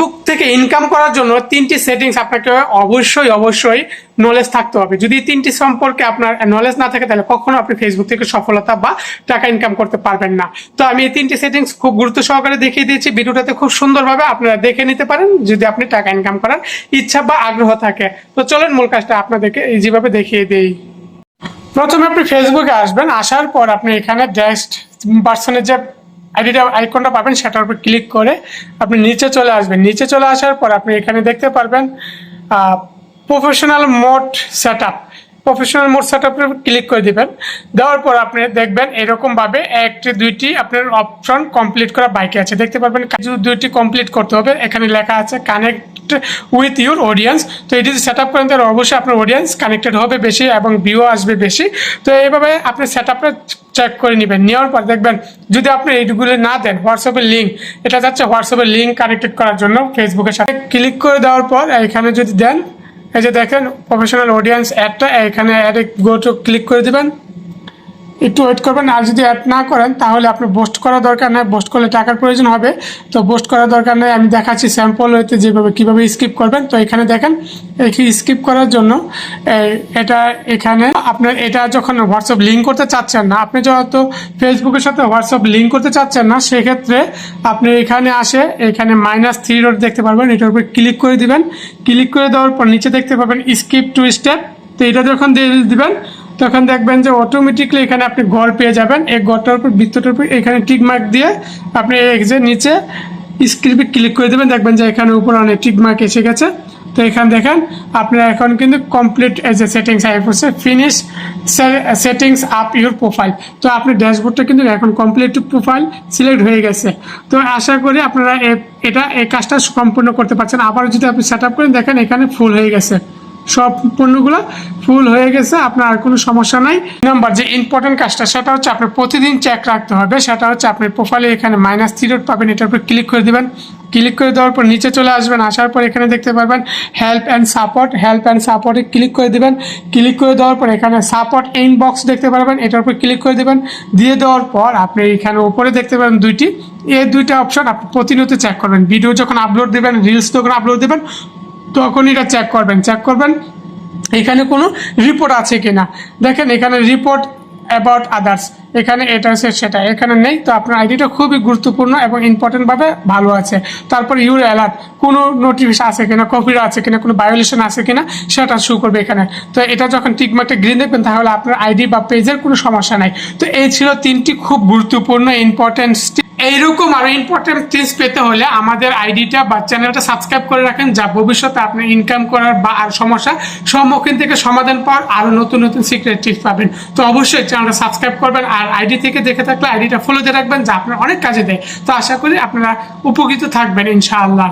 Facebook থেকে income করার জন্য তিনটি সেটিংস আপনাকে অবশ্যই অবশ্যই নলেজ থাকতে হবে। যদি তিনটি সম্পর্কে আপনার নলেজ না থাকে, তাহলে কখনো আপনি ফেসবুক থেকে সফলতা বা টাকা ইনকাম করতে পারবেন না। তো আমি এই তিনটি সেটিংস খুব গুরুত্ব সহকারে দেখিয়ে দিয়েছি। ভিডিওটাতে খুব সুন্দরভাবে আপনারা দেখে নিতে পারেন, যদি আপনি টাকা ইনকাম করার ইচ্ছা বা আগ্রহ থাকে। তো চলেন মূল কাজটা আপনাদেরকে ইজিভাবে দেখিয়ে দিই। প্রথমে আপনি ফেসবুকে আসবেন, আসার পর আপনি এখানে জাস্ট পার্সনের যে আইডিটা আইকনটা পাবেন, সেটার উপর ক্লিক করে আপনি নিচে চলে আসবেন। নিচে চলে আসার পর আপনি এখানে দেখতে পারবেন professional mode set up professional mode set click করে দিবেন। দেওয়ার পর আপনি দেখবেন এরকমভাবে একটি, দুইটি আপনার অপশন কমপ্লিট করা বাইকে আছে। দেখতে পারবেন দুইটি কমপ্লিট করতে হবে। এখানে লেখা আছে কানেক্ট উইথ ইউর অডিয়েন্স তো এটি যদি সেট আপ করেন, তাহলে অবশ্যই আপনার অডিয়েন্স কানেক্টেড হবে বেশি এবং ভিউ আসবে বেশি। তো এইভাবে আপনি সেট আপটা চেক করে নেবেন। নেওয়ার পর দেখবেন যদি আপনি এইগুলো না দেন, হোয়াটসঅ্যাপের লিঙ্ক এটা যাচ্ছে হোয়াটসঅ্যাপের লিঙ্ক কানেক্টেড করার জন্য ফেসবুকের সাথে। ক্লিক করে দেওয়ার পর এখানে যদি দেন, এই যে দেখেন প্রফেশনাল অডিয়েন্স অ্যাডটা এখানে অ্যাডে গো টু ক্লিক করে দিবেন। একটু ওয়েট করবেন, আর যদি অ্যাড না করেন, তাহলে আপনি বোস্ট করা দরকার নেই। বোস্ট করলে টাকার প্রয়োজন হবে। তো বোস্ট করার দরকার নেই, আমি দেখাচ্ছি স্যাম্পল হইতে যেভাবে, কীভাবে স্কিপ করবেন। তো এখানে দেখেন এই স্কিপ করার জন্য এটা এখানে আপনার, এটা যখন হোয়াটসঅ্যাপ লিঙ্ক করতে চাচ্ছেন না, আপনি যেহেতু ফেসবুকের সাথে হোয়াটসঅ্যাপ লিঙ্ক করতে চাচ্ছেন না, সেক্ষেত্রে আপনি এখানে আসে, এখানে মাইনাস থ্রি ডট দেখতে পারবেন। এটার উপর ক্লিক করে দিবেন। ক্লিক করে দেওয়ার পর নিচে দেখতে পাবেন স্কিপ টু স্টেপ তো এটা যখন দিয়ে দিবেন তখন দেখবেন যে অটোমেটিকলি এখানে আপনি গড় পেয়ে যাবেন। এই ঘরটার উপর, বৃত্তটার উপর এখানে টিক মার্ক দিয়ে আপনি এই যে নিচে স্ক্রিপে ক্লিক করে দেবেন। দেখবেন যে এখানে উপরে অনেক টিক মার্ক এসে গেছে। তো এখানে দেখেন, আপনার এখন কিন্তু কমপ্লিট এ সেটিংস আই করছে finish settings up your profile তো আপনার ড্যাশবোর্ডটা কিন্তু এখন কমপ্লিট প্রোফাইল সিলেক্ট হয়ে গেছে। তো আশা করি আপনারা এটা, এই কাজটা সম্পূর্ণ করতে পারছেন। আবার যদি আপনি সেট আপ করেন, দেখেন এখানে ফুল হয়ে গেছে। সব পণ্যগুলো ফুল হয়ে গেছে, আপনার আর কোনো সমস্যা নাই। নাম্বার যে ইম্পর্টেন্ট কাজটা, সেটা হচ্ছে আপনার প্রতিদিন চেক রাখতে হবে। সেটা হচ্ছে আপনার প্রোফাইলে এখানে মাইনাস থ্রি ডট পাবেন, এটার উপর ক্লিক করে দেবেন। ক্লিক করে দেওয়ার পর নিচে চলে আসবেন, আসার পর এখানে দেখতে পারবেন help and support help and সাপোর্টে ক্লিক করে দেবেন। ক্লিক করে দেওয়ার পর এখানে সাপোর্ট ইনবক্স দেখতে পারবেন, এটার উপর ক্লিক করে দেবেন। দিয়ে দেওয়ার পর আপনি এখানে উপরে দেখতে পাবেন দুইটি। এই দুইটা অপশন আপনি প্রতিনিয়ত চেক করবেন। ভিডিও যখন আপলোড দেবেন রিলস যখন আপলোড দেবেন তখন এটা চেক করবেন। চেক করবেন, এখানে কোনো রিপোর্ট আছে কিনা। দেখেন, এখানে রিপোর্ট অ্যাবাউট আদার্স এখানে এটা আছে, সেটা এখানে নেই। তো আপনার আইডিটা খুবই গুরুত্বপূর্ণ এবং ইম্পর্টেন্টভাবে ভালো আছে। তারপর ইউর অ্যালার্ট, কোনো নোটিফিকেশন আছে কিনা কপিরা আছে কিনা, কোনো ভায়োলেশন আছে কিনা, সেটা শো করবে এখানে। তো এটা যখন টিকমার্কটা গ্রিন দেখবেন, তাহলে আপনার আইডি বা পেজের কোনো সমস্যা নাই। তো এই ছিল তিনটি খুব গুরুত্বপূর্ণ ইম্পর্টেন্ট এইরকম আরও ইম্পর্টেন্ট টিপস পেতে হলে আমাদের আইডিটা বা চ্যানেলটা সাবস্ক্রাইব করে রাখেন, যা ভবিষ্যতে আপনি ইনকাম করার বা আর সমস্যা সম্মুখীন থেকে সমাধান পাওয়ার আরও নতুন নতুন সিক্রেট টিপস পাবেন। তো অবশ্যই চ্যানেলটা সাবস্ক্রাইব করবেন আর আইডি থেকে দেখে থাকলে আইডিটা ফলোতে রাখবেন, যা আপনার অনেক কাজে দেয়। তো আশা করি আপনারা উপকৃত থাকবেন, ইনশাআল্লাহ।